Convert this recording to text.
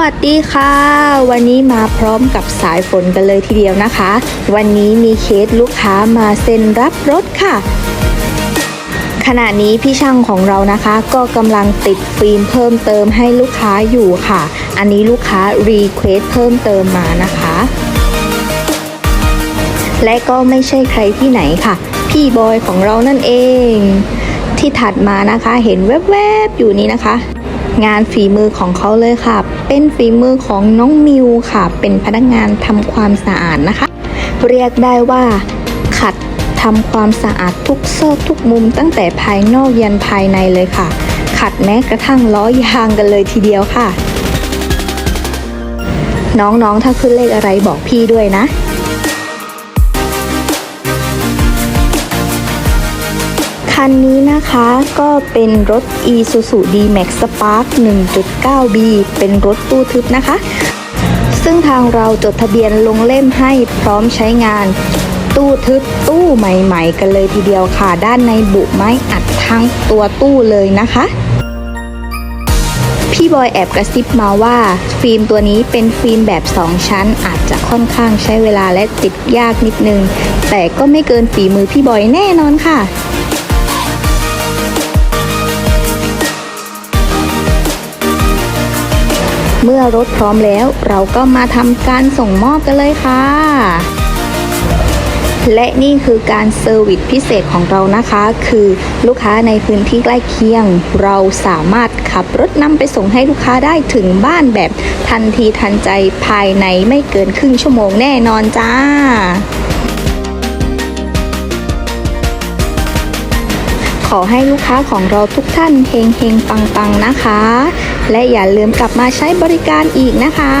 วัสดีค่ะ วันนี้มาพร้อมกับสายฝนกันเลยทีเดียวนะคะ วันนี้มีเคสลูกค้ามาเซ็นรับรถค่ะ ขณะนี้พี่ช่างของเรานะคะ ก็กำลังติดฟิล์มเพิ่มเติมให้ลูกค้าอยู่ค่ะ อันนี้ลูกค้ารีเควสเพิ่มเติมมานะคะ และก็ไม่ใช่ใครที่ไหนค่ะ พี่บอยของเรานั่นเอง ที่ถัดมานะคะเห็นแวบๆอยู่นี้นะคะ งานฝีมือของเขาเลยค่ะ เป็นฝีมือของน้องมิวค่ะ เป็นพนักงานทำความสะอาดนะคะ เรียกได้ว่าขัดทำความสะอาดทุกซอกทุกมุมตั้งแต่ภายนอกยันภายในเลยค่ะ ขัดแม้กระทั่งล้อยางกันเลยทีเดียวค่ะ น้องๆถ้าขึ้นเลขอะไรบอกพี่ด้วยนะ คันนี้นะคะก็เป็นรถ Isuzu D-Max Spark 1.9B เป็นรถตู้ทึบนะคะ ซึ่งทางเราจดทะเบียนลงเล่มให้พร้อมใช้งาน ตู้ทึบตู้ใหม่ๆ กันเลยทีเดียวค่ะ ด้านในบุไม้อัดทั้งตัวตู้เลยนะคะ พี่บอยแอบกระซิบมาว่า ฟิล์มตัวนี้เป็นฟิล์มแบบ 2 ชั้น อาจจะค่อนข้างใช้เวลาและติดยากนิดนึง แต่ก็ไม่เกินฝีมือพี่บอยแน่นอนค่ะ เมื่อรถพร้อมแล้วเราก็มาทำการส่งมอบกันเลยค่ะ และนี่คือการเซอร์วิสพิเศษของเรานะคะ คือลูกค้าในพื้นที่ใกล้เคียง เราสามารถขับรถนำไปส่งให้ลูกค้าได้ถึงบ้านแบบทันทีทันใจภายในไม่เกินครึ่งชั่วโมงแน่นอนจ้า อให้ลูกค้าของเราทุกท่านเฮงเฮงปังปังๆนะคะ และอย่าลืมกลับมาใช้บริการอีกนะคะ